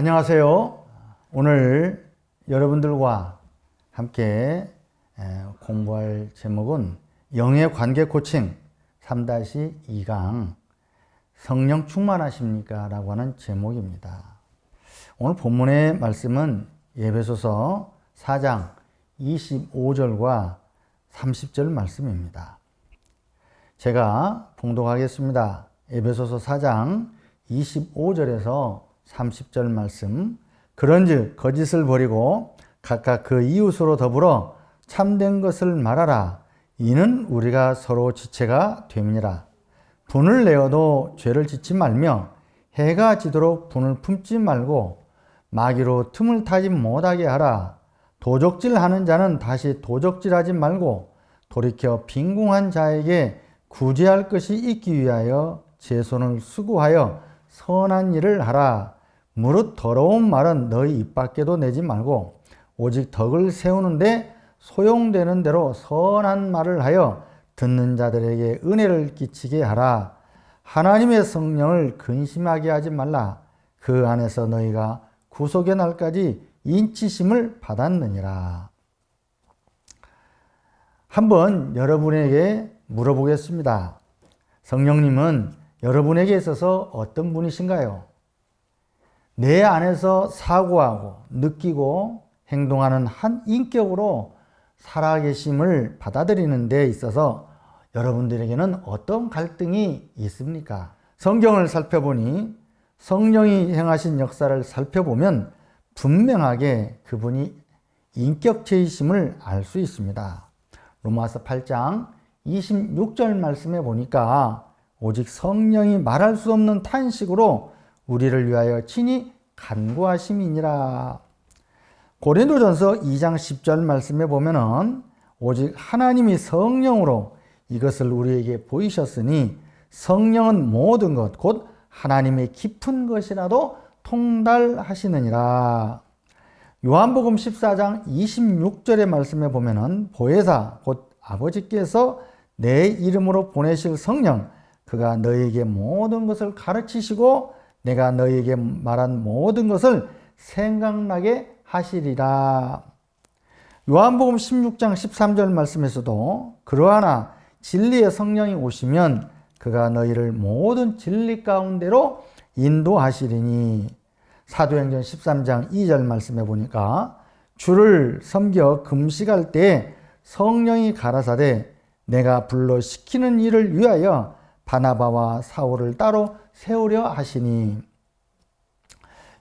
안녕하세요. 오늘 여러분들과 함께 에, 공부할 제목은 영의 관계 코칭 3-2강 성령 충만하십니까? 라고 하는 제목입니다. 오늘 본문의 말씀은 예배소서 4장 25절과 30절 말씀입니다. 제가 봉독하겠습니다. 에베소서 4장 25절에서 30절 말씀. 그런즉 거짓을 버리고 각각 그 이웃으로 더불어 참된 것을 말하라. 이는 우리가 서로 지체가 됨이니라. 분을 내어도 죄를 짓지 말며 해가 지도록 분을 품지 말고 마귀로 틈을 타지 못하게 하라. 도적질 하는 자는 다시 도적질하지 말고 돌이켜 빈궁한 자에게 구제할 것이 있기 위하여 제 손을 수고하여 선한 일을 하라. 무릇 더러운 말은 너희 입 밖에도 내지 말고 오직 덕을 세우는데 소용되는 대로 선한 말을 하여 듣는 자들에게 은혜를 끼치게 하라. 하나님의 성령을 근심하게 하지 말라. 그 안에서 너희가 구속의 날까지 인치심을 받았느니라. 한번 여러분에게 물어보겠습니다. 성령님은 여러분에게 있어서 어떤 분이신가요? 내 안에서 사고하고 느끼고 행동하는 한 인격으로 살아계심을 받아들이는 데 있어서 여러분들에게는 어떤 갈등이 있습니까? 성경을 살펴보니 성령이 행하신 역사를 살펴보면 분명하게 그분이 인격체이심을 알 수 있습니다. 로마서 8장 26절 말씀에 보니까 오직 성령이 말할 수 없는 탄식으로 우리를 위하여 친히 간구하심이니라. 고린도전서 2장 10절 말씀에 보면은 오직 하나님이 성령으로 이것을 우리에게 보이셨으니 성령은 모든 것 곧 하나님의 깊은 것이라도 통달하시느니라. 요한복음 14장 26절의 말씀에 보면은 보혜사 곧 아버지께서 내 이름으로 보내실 성령 그가 너희에게 모든 것을 가르치시고 내가 너희에게 말한 모든 것을 생각나게 하시리라. 요한복음 16장 13절 말씀에서도 그러하나 진리의 성령이 오시면 그가 너희를 모든 진리 가운데로 인도하시리니 사도행전 13장 2절 말씀에 보니까 주를 섬겨 금식할 때 성령이 가라사대 내가 불러 시키는 일을 위하여 바나바와 사울을 따로 세우려 하시니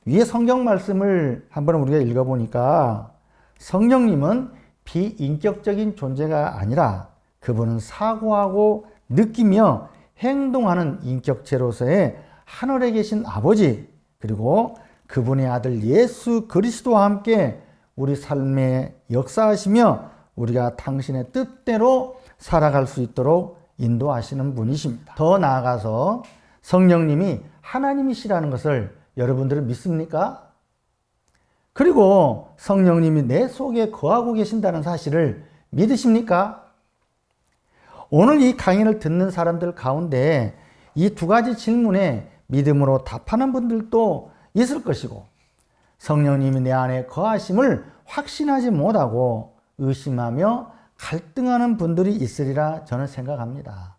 위에 성경 말씀을 한번 우리가 읽어보니까 성령님은 비인격적인 존재가 아니라 그분은 사고하고 느끼며 행동하는 인격체로서의 하늘에 계신 아버지 그리고 그분의 아들 예수 그리스도와 함께 우리 삶에 역사하시며 우리가 당신의 뜻대로 살아갈 수 있도록 인도하시는 분이십니다. 더 나아가서 성령님이 하나님이시라는 것을 여러분들은 믿습니까? 그리고 성령님이 내 속에 거하고 계신다는 사실을 믿으십니까? 오늘 이 강의를 듣는 사람들 가운데 이 두 가지 질문에 믿음으로 답하는 분들도 있을 것이고 성령님이 내 안에 거하심을 확신하지 못하고 의심하며 갈등하는 분들이 있으리라 저는 생각합니다.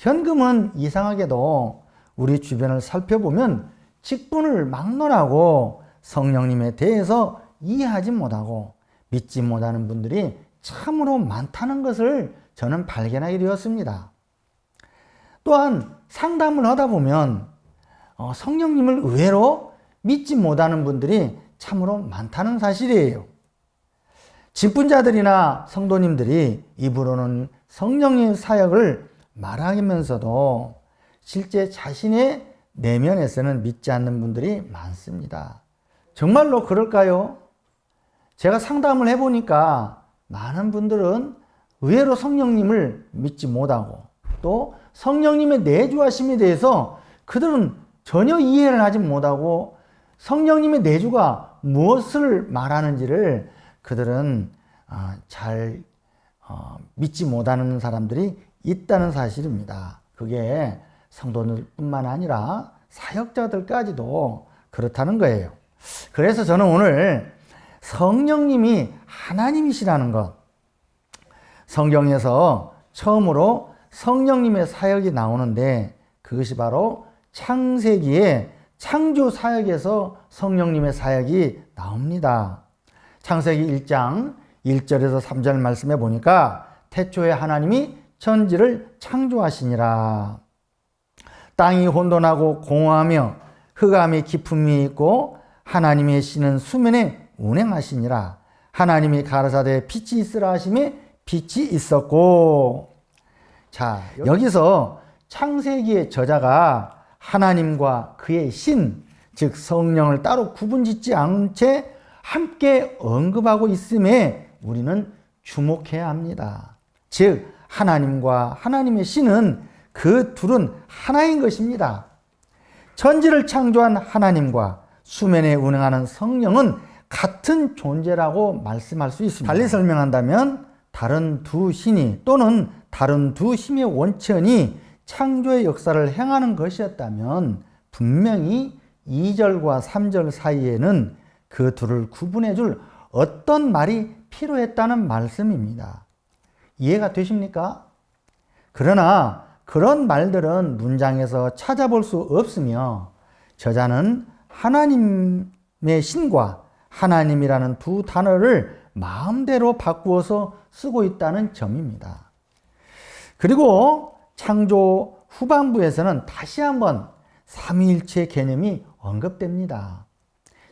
현금은 이상하게도 우리 주변을 살펴보면 직분을 막론하고 성령님에 대해서 이해하지 못하고 믿지 못하는 분들이 참으로 많다는 것을 저는 발견하게 되었습니다. 또한 상담을 하다 보면 어, 성령님을 의외로 믿지 못하는 분들이 참으로 많다는 사실이에요. 직분자들이나 성도님들이 입으로는 성령의 사역을 말하면서도 실제 자신의 내면에서는 믿지 않는 분들이 많습니다. 정말로 그럴까요? 제가 상담을 해보니까 많은 분들은 의외로 성령님을 믿지 못하고 또 성령님의 내주하심에 대해서 그들은 전혀 이해를 하지 못하고 성령님의 내주가 무엇을 말하는지를 그들은 아, 잘 어, 믿지 못하는 사람들이 있다는 사실입니다. 그게 성도들뿐만 아니라 사역자들까지도 그렇다는 거예요. 그래서 저는 오늘 성령님이 하나님이시라는 것, 성경에서 처음으로 성령님의 사역이 나오는데 그것이 바로 창세기의 창조 사역에서 성령님의 사역이 나옵니다. 창세기 1장 1절에서 3절 말씀에 보니까 태초에 하나님이 천지를 창조하시니라. 땅이 혼돈하고 공허하며 흑암이 깊음이 있고 하나님의 씨는 수면에 운행하시니라. 하나님이 가라사대 빛이 있으라 하심에 빛이 있었고. 자, 여기서 창세기의 저자가 하나님과 그의 신, 즉 성령을 따로 구분 짓지 않은 채 함께 언급하고 있음에 우리는 주목해야 합니다. 즉, 하나님과 하나님의 신은 그 둘은 하나인 것입니다. 천지를 창조한 하나님과 수면에 운행하는 성령은 같은 존재라고 말씀할 수 있습니다. 달리 설명한다면 다른 두 신이 또는 다른 두 힘의 원천이 창조의 역사를 행하는 것이었다면 분명히 2절과 3절 사이에는 그 둘을 구분해 줄 어떤 말이 필요했다는 말씀입니다. 이해가 되십니까? 그러나 그런 말들은 문장에서 찾아볼 수 없으며 저자는 하나님의 신과 하나님이라는 두 단어를 마음대로 바꾸어서 쓰고 있다는 점입니다. 그리고 창조 후반부에서는 다시 한번 삼위일체 개념이 언급됩니다.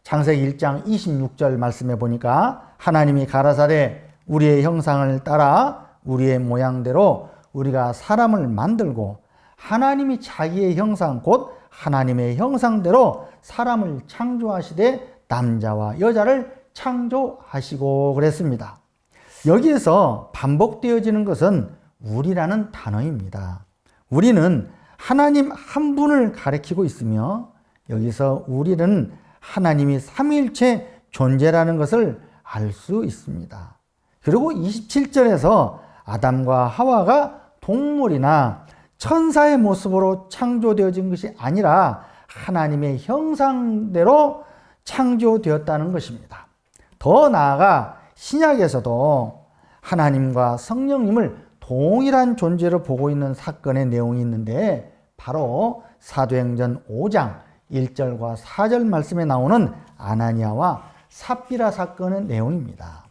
창세기 1장 26절 말씀해 보니까 하나님이 가라사대 우리의 형상을 따라 우리의 모양대로 우리가 사람을 만들고 하나님이 자기의 형상 곧 하나님의 형상대로 사람을 창조하시되 남자와 여자를 창조하시고 그랬습니다. 여기에서 반복되어지는 것은 우리라는 단어입니다. 우리는 하나님 한 분을 가리키고 있으며 여기서 우리는 하나님이 삼일체 존재라는 것을 알 수 있습니다. 그리고 27절에서 아담과 하와가 동물이나 천사의 모습으로 창조되어진 것이 아니라 하나님의 형상대로 창조되었다는 것입니다. 더 나아가 신약에서도 하나님과 성령님을 동일한 존재로 보고 있는 사건의 내용이 있는데 바로 사도행전 5장 1절과 4절 말씀에 나오는 아나니아와 삽비라 사건의 내용입니다.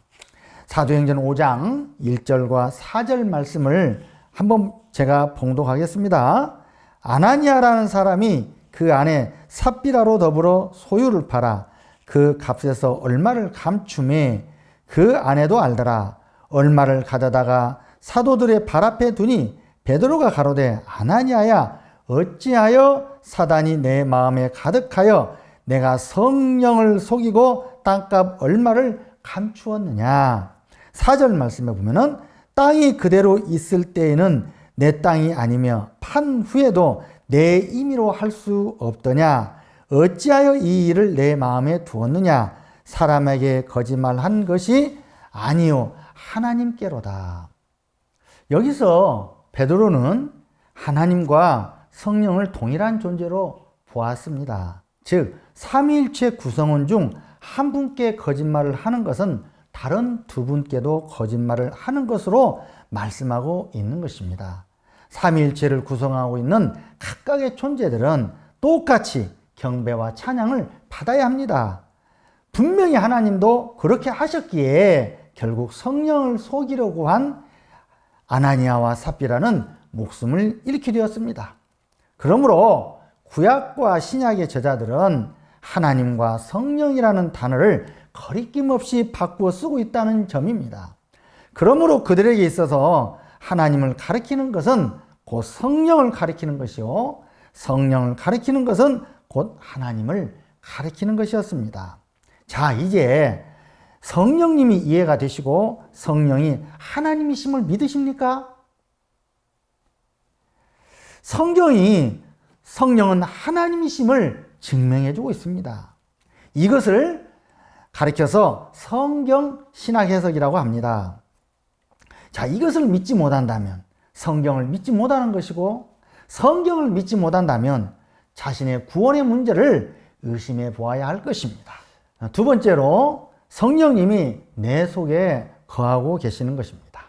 사도행전 5장 1절과 4절 말씀을 한번 제가 봉독하겠습니다. 아나니아라는 사람이 그 안에 삽비라로 더불어 소유를 팔아 그 값에서 얼마를 감춤해 그 아내도 알더라. 얼마를 가져다가 사도들의 발 앞에 두니 베드로가 가로되 아나니아야 어찌하여 사단이 내 마음에 가득하여 내가 성령을 속이고 땅값 얼마를 감추었느냐. 사절 말씀에 보면은 땅이 그대로 있을 때에는 내 땅이 아니며 판 후에도 내 임의로 할 수 없더냐? 어찌하여 이 일을 내 마음에 두었느냐? 사람에게 거짓말한 것이 아니요 하나님께로다. 여기서 베드로는 하나님과 성령을 동일한 존재로 보았습니다. 즉 삼위일체 구성원 중 한 분께 거짓말을 하는 것은 다른 두 분께도 거짓말을 하는 것으로 말씀하고 있는 것입니다. 삼위일체를 구성하고 있는 각각의 존재들은 똑같이 경배와 찬양을 받아야 합니다. 분명히 하나님도 그렇게 하셨기에 결국 성령을 속이려고 한 아나니아와 삽비라는 목숨을 잃게 되었습니다. 그러므로 구약과 신약의 저자들은 하나님과 성령이라는 단어를 거리낌 없이 바꾸어 쓰고 있다는 점입니다. 그러므로 그들에게 있어서 하나님을 가리키는 것은 곧 성령을 가리키는 것이요. 성령을 가리키는 것은 곧 하나님을 가리키는 것이었습니다. 자, 이제 성령님이 이해가 되시고 성령이 하나님이심을 믿으십니까? 성경이 성령은 하나님이심을 증명해 주고 있습니다. 이것을 가리켜서 성경 신학 해석이라고 합니다. 자, 이것을 믿지 못한다면 성경을 믿지 못하는 것이고 성경을 믿지 못한다면 자신의 구원의 문제를 의심해 보아야 할 것입니다. 두 번째로 성령님이 내 속에 거하고 계시는 것입니다.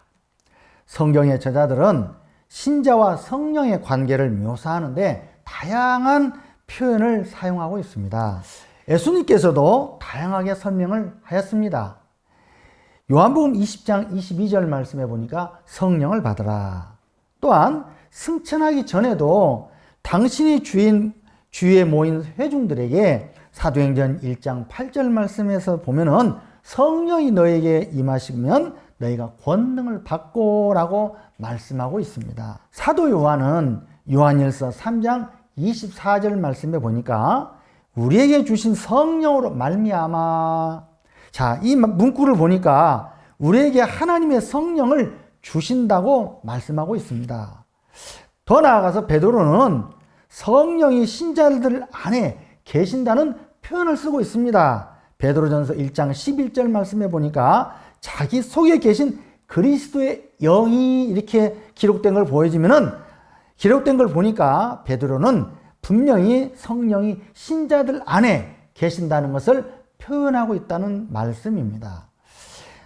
성경의 저자들은 신자와 성령의 관계를 묘사하는데 다양한 표현을 사용하고 있습니다. 예수님께서도 다양하게 설명을 하였습니다. 요한복음 20장 22절 말씀해 보니까 성령을 받으라. 또한 승천하기 전에도 당신이 주인 주위에 모인 회중들에게 사도행전 1장 8절 말씀에서 보면은 성령이 너에게 임하시면 너희가 권능을 받고라고 말씀하고 있습니다. 사도 요한은 요한일서 3장 24절 말씀에 보니까 우리에게 주신 성령으로 말미암아 자, 이 문구를 보니까 우리에게 하나님의 성령을 주신다고 말씀하고 있습니다. 더 나아가서 베드로는 성령이 신자들 안에 계신다는 표현을 쓰고 있습니다. 베드로전서 1장 11절 말씀해 보니까 자기 속에 계신 그리스도의 영이 이렇게 기록된 걸 보여지면은 기록된 걸 보니까 베드로는 분명히 성령이 신자들 안에 계신다는 것을 표현하고 있다는 말씀입니다.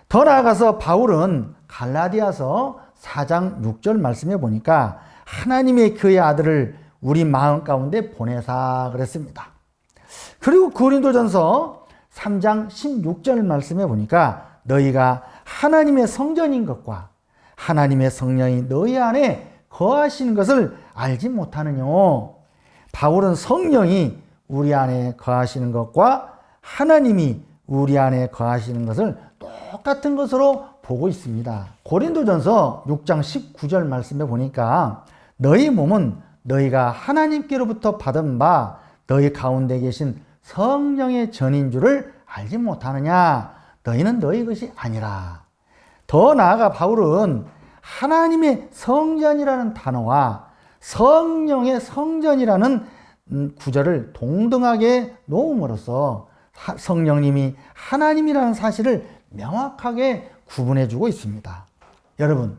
더 나아가서 바울은 갈라디아서 4장 6절 말씀해 보니까 하나님의 그의 아들을 우리 마음 가운데 보내사 그랬습니다. 그리고 고린도전서 3장 16절 말씀해 보니까 너희가 하나님의 성전인 것과 하나님의 성령이 너희 안에 거하시는 것을 알지 못하느냐. 바울은 성령이 우리 안에 거하시는 것과 하나님이 우리 안에 거하시는 것을 똑같은 것으로 보고 있습니다. 고린도전서 6장 19절 말씀에 보니까 너희 몸은 너희가 하나님께로부터 받은 바 너희 가운데 계신 성령의 전인 줄을 알지 못하느냐? 너희는 너희 것이 아니라. 더 나아가 바울은 하나님의 성전이라는 단어와 성령의 성전이라는 음, 구절을 동등하게 놓음으로써 성령님이 하나님이라는 사실을 명확하게 구분해 주고 있습니다. 여러분,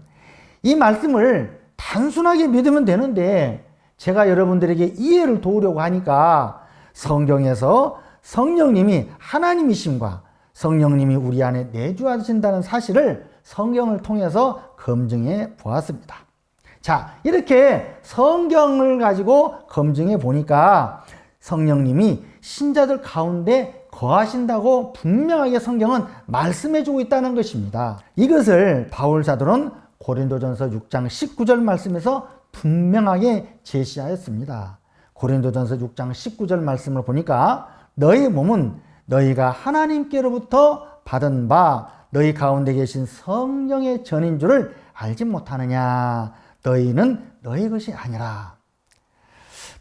이 말씀을 단순하게 믿으면 되는데 제가 여러분들에게 이해를 도우려고 하니까 성경에서 성령님이 하나님이심과 성령님이 우리 안에 내주하신다는 사실을 성경을 통해서 검증해 보았습니다. 자, 이렇게 성경을 가지고 검증해 보니까 성령님이 신자들 가운데 거하신다고 분명하게 성경은 말씀해 주고 있다는 것입니다. 이것을 바울 사도는 고린도전서 6장 19절 말씀에서 분명하게 제시하였습니다. 고린도전서 6장 19절 말씀을 보니까 너희 몸은 너희가 하나님께로부터 받은 바 너희 가운데 계신 성령의 전인 줄을 알지 못하느냐 너희는 너희 것이 아니라.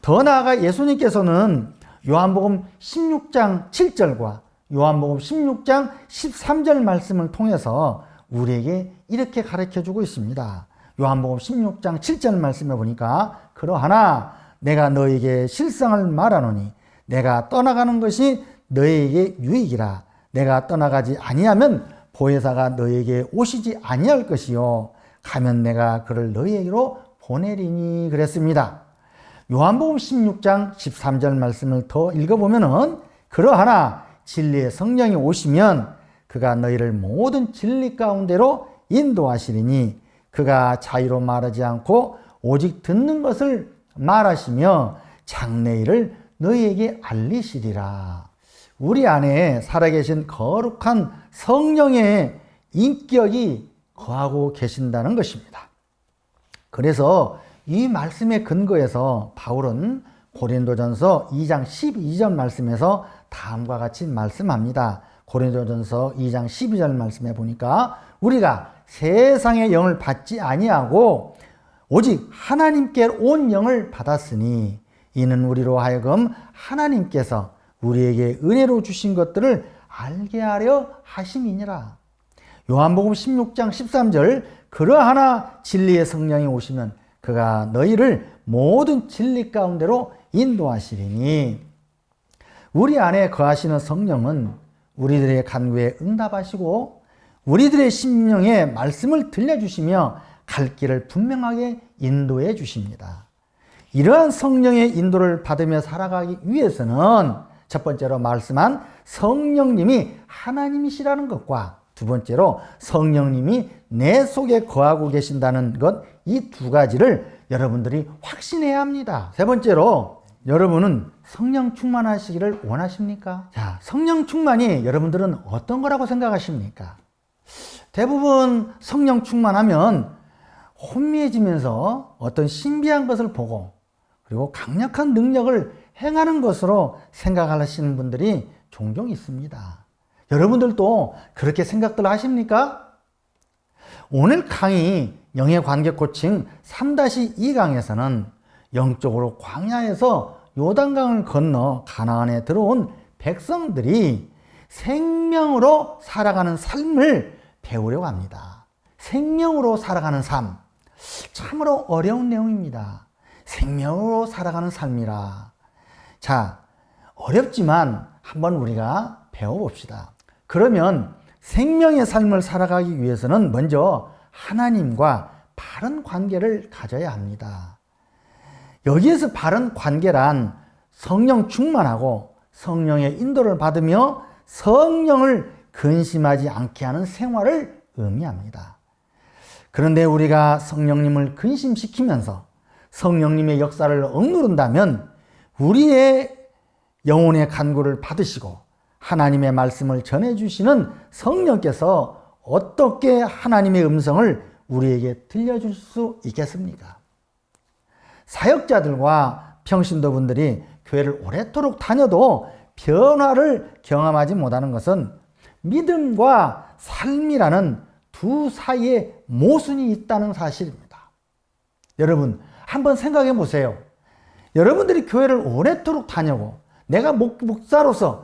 더 나아가 예수님께서는 요한복음 16장 7절과 요한복음 16장 13절 말씀을 통해서 우리에게 이렇게 가르쳐 주고 있습니다. 요한복음 16장 7절 말씀에 보니까 그러하나 내가 너에게 실상을 말하노니 내가 떠나가는 것이 너에게 유익이라. 내가 떠나가지 아니하면 보혜사가 너에게 오시지 아니할 것이요 가면 내가 그를 너희에게로 보내리니 그랬습니다. 요한복음 16장 13절 말씀을 더 읽어보면은 그러하나 진리의 성령이 오시면 그가 너희를 모든 진리 가운데로 인도하시리니 그가 자유로 말하지 않고 오직 듣는 것을 말하시며 장래일을 너희에게 알리시리라. 우리 안에 살아계신 거룩한 성령의 인격이 거하고 계신다는 것입니다. 그래서 이 말씀의 근거에서 바울은 고린도전서 2장 12절 말씀에서 다음과 같이 말씀합니다. 고린도전서 2장 12절 말씀에 보니까 우리가 세상의 영을 받지 아니하고 오직 하나님께 온 영을 받았으니 이는 우리로 하여금 하나님께서 우리에게 은혜로 주신 것들을 알게 하려 하심이니라. 요한복음 16장 13절 그러하나 진리의 성령이 오시면 그가 너희를 모든 진리 가운데로 인도하시리니 우리 안에 거하시는 성령은 우리들의 간구에 응답하시고 우리들의 심령에 말씀을 들려주시며 갈 길을 분명하게 인도해 주십니다. 이러한 성령의 인도를 받으며 살아가기 위해서는 첫 번째로 말씀한 성령님이 하나님이시라는 것과 두 번째로 성령님이 내 속에 거하고 계신다는 것, 이 두 가지를 여러분들이 확신해야 합니다. 세 번째로 여러분은 성령 충만하시기를 원하십니까? 자, 성령 충만이 여러분들은 어떤 거라고 생각하십니까? 대부분 성령 충만하면 혼미해지면서 어떤 신비한 것을 보고 그리고 강력한 능력을 행하는 것으로 생각하시는 분들이 종종 있습니다. 여러분들도 그렇게 생각들 하십니까? 오늘 강의 영의 관계 코칭 3-2 강에서는 영적으로 광야에서 요단강을 건너 가나안에 들어온 백성들이 생명으로 살아가는 삶을 배우려고 합니다. 생명으로 살아가는 삶. 참으로 어려운 내용입니다. 생명으로 살아가는 삶이라. 자, 어렵지만 한번 우리가 배워봅시다. 그러면 생명의 삶을 살아가기 위해서는 먼저 하나님과 바른 관계를 가져야 합니다. 여기에서 바른 관계란 성령 충만하고 성령의 인도를 받으며 성령을 근심하지 않게 하는 생활을 의미합니다. 그런데 우리가 성령님을 근심시키면서 성령님의 역사를 억누른다면 우리의 영혼의 간구를 받으시고 하나님의 말씀을 전해주시는 성령께서 어떻게 하나님의 음성을 우리에게 들려줄 수 있겠습니까? 사역자들과 평신도분들이 교회를 오래도록 다녀도 변화를 경험하지 못하는 것은 믿음과 삶이라는 두 사이에 모순이 있다는 사실입니다. 여러분, 한번 생각해 보세요. 여러분들이 교회를 오래도록 다녀고 내가 목, 목사로서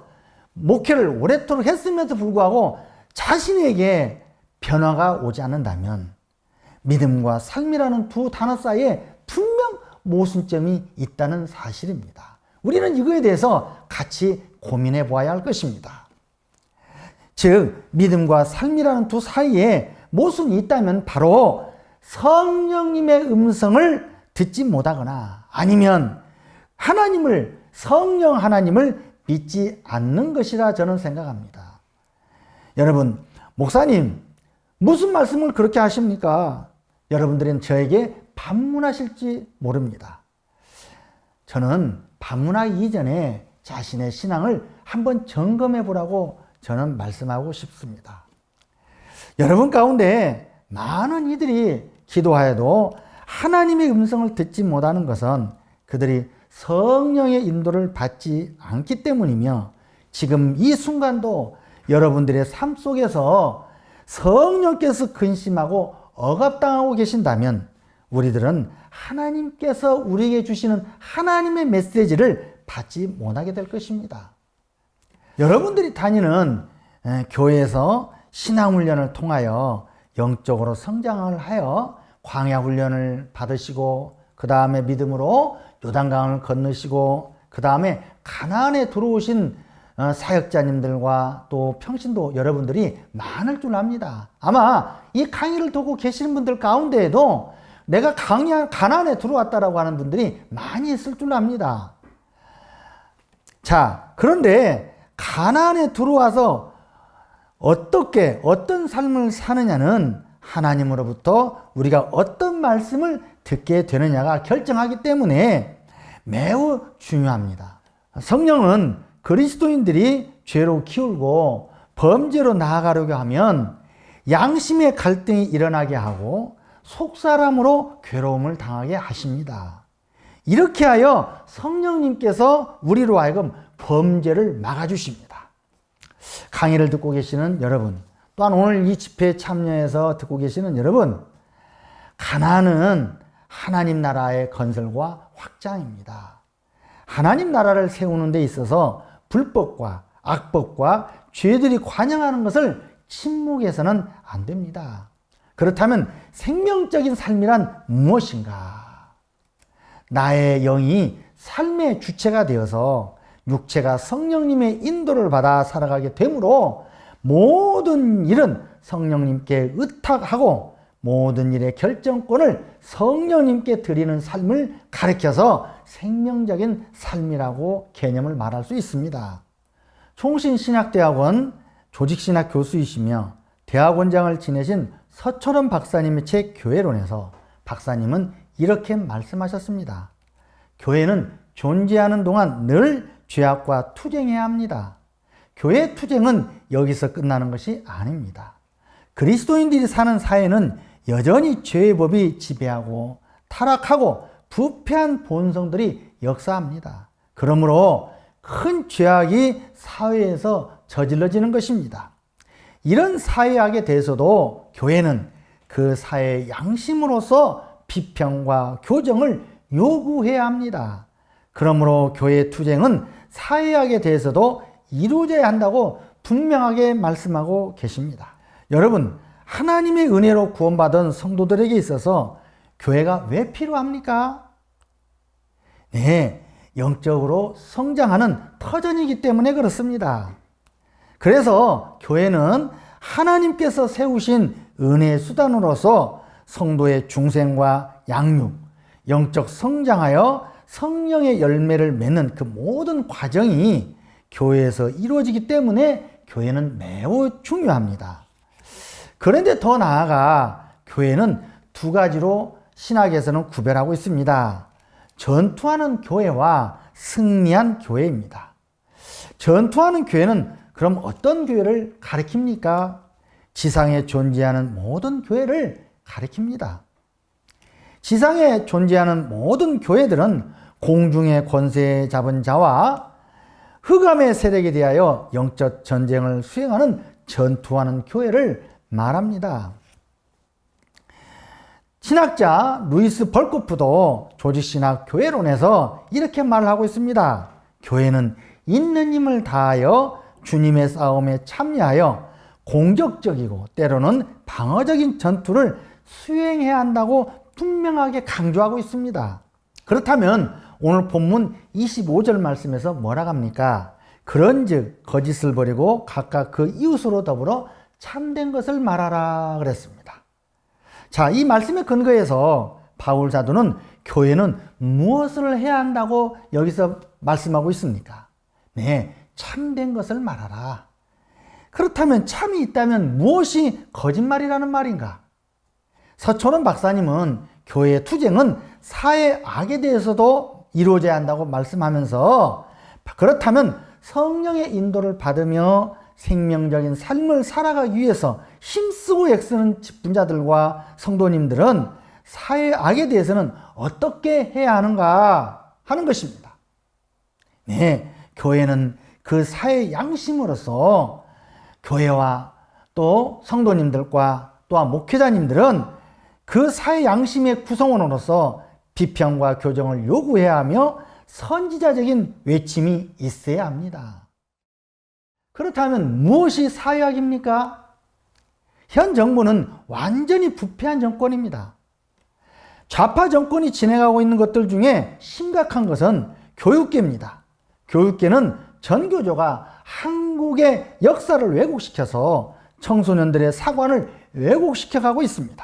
목회를 오래도록 했음에도 불구하고 자신에게 변화가 오지 않는다면 믿음과 삶이라는 두 단어 사이에 분명 모순점이 있다는 사실입니다. 우리는 이거에 대해서 같이 고민해 보아야 할 것입니다. 즉, 믿음과 삶이라는 두 사이에 모순이 있다면 바로 성령님의 음성을 듣지 못하거나 아니면 하나님을, 성령 하나님을 믿지 않는 것이라 저는 생각합니다. 여러분, 목사님, 무슨 말씀을 그렇게 하십니까? 여러분들은 저에게 반문하실지 모릅니다. 저는 반문하기 이전에 자신의 신앙을 한번 점검해 보라고 저는 말씀하고 싶습니다. 여러분 가운데 많은 이들이 기도하여도 하나님의 음성을 듣지 못하는 것은 그들이 성령의 인도를 받지 않기 때문이며 지금 이 순간도 여러분들의 삶 속에서 성령께서 근심하고 억압당하고 계신다면 우리들은 하나님께서 우리에게 주시는 하나님의 메시지를 받지 못하게 될 것입니다. 여러분들이 다니는 교회에서 신앙훈련을 통하여 영적으로 성장을 하여 광야훈련을 받으시고 그 다음에 믿음으로 요단강을 건너시고 그 다음에 가나안에 들어오신 어, 사역자님들과 또 평신도 여러분들이 많을 줄 압니다. 아마 이 강의를 듣고 계시는 분들 가운데에도 내가 강야 가나안에 들어왔다라고 하는 분들이 많이 있을 줄 압니다. 자, 그런데 가나안에 들어와서 어떻게 어떤 삶을 사느냐는 하나님으로부터 우리가 어떤 말씀을 듣게 되느냐가 결정하기 때문에 매우 중요합니다. 성령은 그리스도인들이 죄로 키우고 범죄로 나아가려고 하면 양심의 갈등이 일어나게 하고 속사람으로 괴로움을 당하게 하십니다. 이렇게 하여 성령님께서 우리로 하여금 범죄를 막아주십니다. 강의를 듣고 계시는 여러분, 또한 오늘 이 집회에 참여해서 듣고 계시는 여러분, 가나안은 하나님 나라의 건설과 확장입니다. 하나님 나라를 세우는 데 있어서 불법과 악법과 죄들이 관영하는 것을 침묵해서는 안 됩니다. 그렇다면 생명적인 삶이란 무엇인가? 나의 영이 삶의 주체가 되어서 육체가 성령님의 인도를 받아 살아가게 되므로 모든 일은 성령님께 의탁하고 모든 일의 결정권을 성령님께 드리는 삶을 가르쳐서 생명적인 삶이라고 개념을 말할 수 있습니다. 총신신학대학원 조직신학 교수이시며 대학원장을 지내신 서철원 박사님의 책 교회론에서 박사님은 이렇게 말씀하셨습니다. 교회는 존재하는 동안 늘 죄악과 투쟁해야 합니다. 교회 투쟁은 여기서 끝나는 것이 아닙니다. 그리스도인들이 사는 사회는 여전히 죄의 법이 지배하고 타락하고 부패한 본성들이 역사합니다. 그러므로 큰 죄악이 사회에서 저질러지는 것입니다. 이런 사회악에 대해서도 교회는 그 사회의 양심으로서 비평과 교정을 요구해야 합니다. 그러므로 교회 투쟁은 사회악에 대해서도 이루어져야 한다고 분명하게 말씀하고 계십니다. 여러분, 하나님의 은혜로 구원받은 성도들에게 있어서 교회가 왜 필요합니까? 네, 영적으로 성장하는 터전이기 때문에 그렇습니다. 그래서 교회는 하나님께서 세우신 은혜의 수단으로서 성도의 중생과 양육, 영적 성장하여 성령의 열매를 맺는 그 모든 과정이 교회에서 이루어지기 때문에 교회는 매우 중요합니다. 그런데 더 나아가 교회는 두 가지로 신학에서는 구별하고 있습니다. 전투하는 교회와 승리한 교회입니다. 전투하는 교회는 그럼 어떤 교회를 가리킵니까? 지상에 존재하는 모든 교회를 가리킵니다. 지상에 존재하는 모든 교회들은 공중의 권세 잡은 자와 흑암의 세력에 대하여 영적 전쟁을 수행하는 전투하는 교회를 말합니다. 신학자 루이스 벌코프도 조직신학 교회론에서 이렇게 말하고 있습니다. 교회는 있는 힘을 다하여 주님의 싸움에 참여하여 공격적이고 때로는 방어적인 전투를 수행해야 한다고 분명하게 강조하고 있습니다. 그렇다면 오늘 본문 25절 말씀에서 뭐라 합니까? 그런즉 거짓을 버리고 각각 그 이웃으로 더불어 참된 것을 말하라 그랬습니다. 자, 이 말씀에 근거해서 바울 사도는 교회는 무엇을 해야 한다고 여기서 말씀하고 있습니까? 네, 참된 것을 말하라. 그렇다면 참이 있다면 무엇이 거짓말이라는 말인가? 서초원 박사님은 교회의 투쟁은 사회 악에 대해서도 이루어져야 한다고 말씀하면서 그렇다면 성령의 인도를 받으며 생명적인 삶을 살아가기 위해서 힘쓰고 애쓰는 직분자들과 성도님들은 사회 악에 대해서는 어떻게 해야 하는가 하는 것입니다. 네, 교회는 그 사회 양심으로서 교회와 또 성도님들과 또한 목회자님들은 그 사회 양심의 구성원으로서 비평과 교정을 요구해야 하며 선지자적인 외침이 있어야 합니다. 그렇다면 무엇이 사회학입니까? 현 정부는 완전히 부패한 정권입니다. 좌파 정권이 진행하고 있는 것들 중에 심각한 것은 교육계입니다. 교육계는 전교조가 한국의 역사를 왜곡시켜서 청소년들의 사관을 왜곡시켜 가고 있습니다.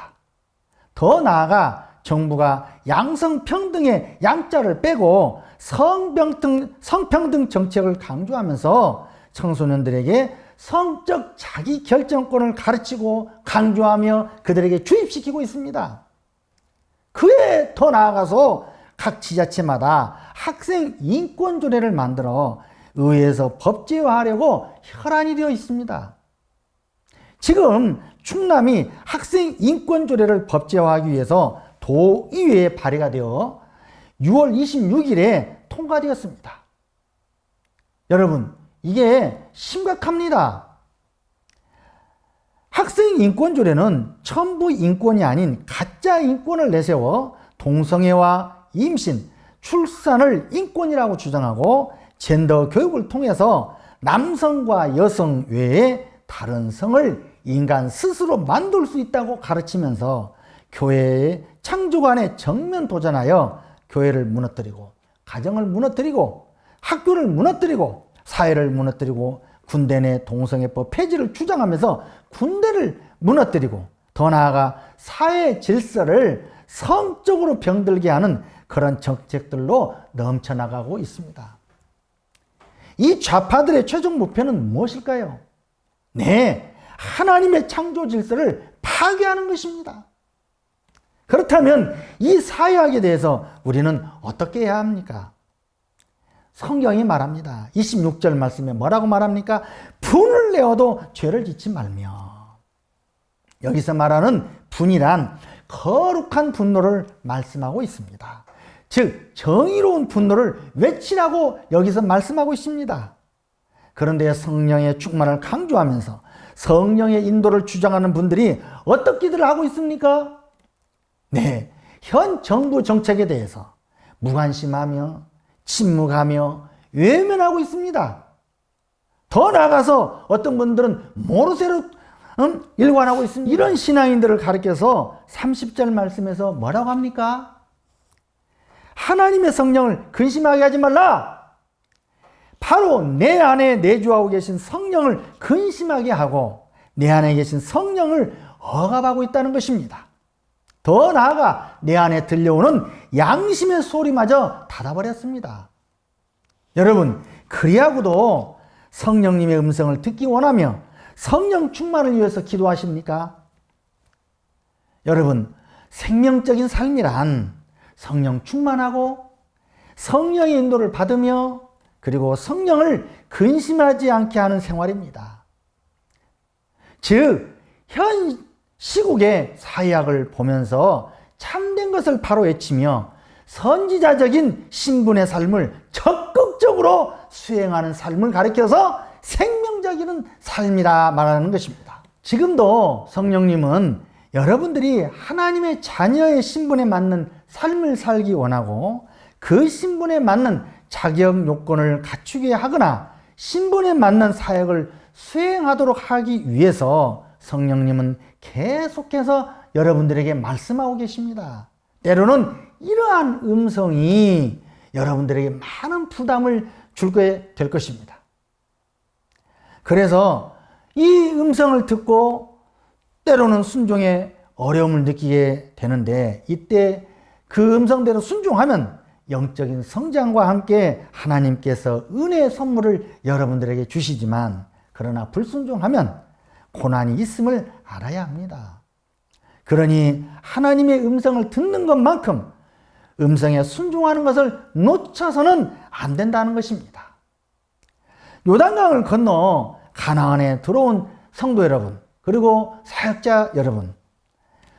더 나아가 정부가 양성평등의 양자를 빼고 성평등, 성평등 정책을 강조하면서 청소년들에게 성적 자기 결정권을 가르치고 강조하며 그들에게 주입시키고 있습니다. 그에 더 나아가서 각 지자체마다 학생 인권 조례를 만들어 의회에서 법제화하려고 혈안이 되어 있습니다. 지금 충남이 학생 인권 조례를 법제화하기 위해서 도의회에 발의가 되어 6월 26일에 통과되었습니다. 여러분, 이게 심각합니다. 학생 인권조례는 첨부 인권이 아닌 가짜 인권을 내세워 동성애와 임신, 출산을 인권이라고 주장하고 젠더 교육을 통해서 남성과 여성 외에 다른 성을 인간 스스로 만들 수 있다고 가르치면서 교회의 창조관에 정면 도전하여 교회를 무너뜨리고 가정을 무너뜨리고 학교를 무너뜨리고 사회를 무너뜨리고 군대 내 동성애법 폐지를 주장하면서 군대를 무너뜨리고 더 나아가 사회 질서를 성적으로 병들게 하는 그런 정책들로 넘쳐나가고 있습니다. 이 좌파들의 최종 목표는 무엇일까요? 네, 하나님의 창조 질서를 파괴하는 것입니다. 그렇다면 이 사회학에 대해서 우리는 어떻게 해야 합니까? 성경이 말합니다. 26절 말씀에 뭐라고 말합니까? 분을 내어도 죄를 짓지 말며. 여기서 말하는 분이란 거룩한 분노를 말씀하고 있습니다. 즉, 정의로운 분노를 외치라고 여기서 말씀하고 있습니다. 그런데 성령의 충만을 강조하면서 성령의 인도를 주장하는 분들이 어떻게들 하고 있습니까? 네, 현 정부 정책에 대해서 무관심하며 침묵하며 외면하고 있습니다. 더 나아가서 어떤 분들은 모르쇠로 음, 일관하고 있습니다. 이런 신앙인들을 가르쳐서 30절 말씀에서 뭐라고 합니까? 하나님의 성령을 근심하게 하지 말라. 바로 내 안에 내주하고 계신 성령을 근심하게 하고 내 안에 계신 성령을 억압하고 있다는 것입니다. 더 나아가 내 안에 들려오는 양심의 소리마저 닫아버렸습니다. 여러분, 그리하고도 성령님의 음성을 듣기 원하며 성령 충만을 위해서 기도하십니까? 여러분, 생명적인 삶이란 성령 충만하고 성령의 인도를 받으며 그리고 성령을 근심하지 않게 하는 생활입니다. 즉, 현 시국의 사회학을 보면서 참된 것을 바로 외치며 선지자적인 신분의 삶을 적극적으로 수행하는 삶을 가리켜서 생명적인 삶이라 말하는 것입니다. 지금도 성령님은 여러분들이 하나님의 자녀의 신분에 맞는 삶을 살기 원하고 그 신분에 맞는 자격 요건을 갖추게 하거나 신분에 맞는 사역을 수행하도록 하기 위해서 성령님은 계속해서 여러분들에게 말씀하고 계십니다. 때로는 이러한 음성이 여러분들에게 많은 부담을 줄게 될 것입니다. 그래서 이 음성을 듣고 때로는 순종에 어려움을 느끼게 되는데 이때 그 음성대로 순종하면 영적인 성장과 함께 하나님께서 은혜의 선물을 여러분들에게 주시지만 그러나 불순종하면 고난이 있음을 알아야 합니다. 그러니 하나님의 음성을 듣는 것만큼 음성에 순종하는 것을 놓쳐서는 안 된다는 것입니다. 요단강을 건너 가나안에 들어온 성도 여러분, 그리고 사역자 여러분,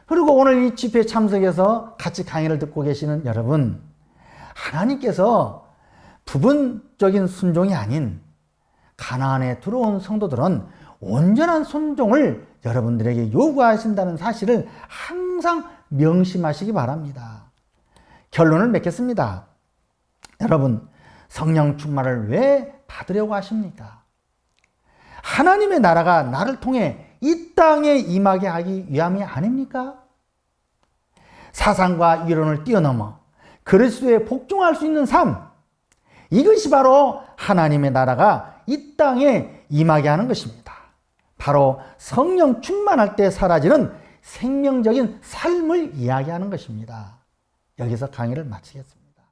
그리고 오늘 이 집회 참석해서 같이 강의를 듣고 계시는 여러분, 하나님께서 부분적인 순종이 아닌 가나안에 들어온 성도들은 온전한 순종을 여러분들에게 요구하신다는 사실을 항상 명심하시기 바랍니다. 결론을 맺겠습니다. 여러분, 성령 충만을 왜 받으려고 하십니까? 하나님의 나라가 나를 통해 이 땅에 임하게 하기 위함이 아닙니까? 사상과 이론을 뛰어넘어 그리스도에 복종할 수 있는 삶. 이것이 바로 하나님의 나라가 이 땅에 임하게 하는 것입니다. 바로 성령 충만할 때 사라지는 생명적인 삶을 이야기하는 것입니다. 여기서 강의를 마치겠습니다.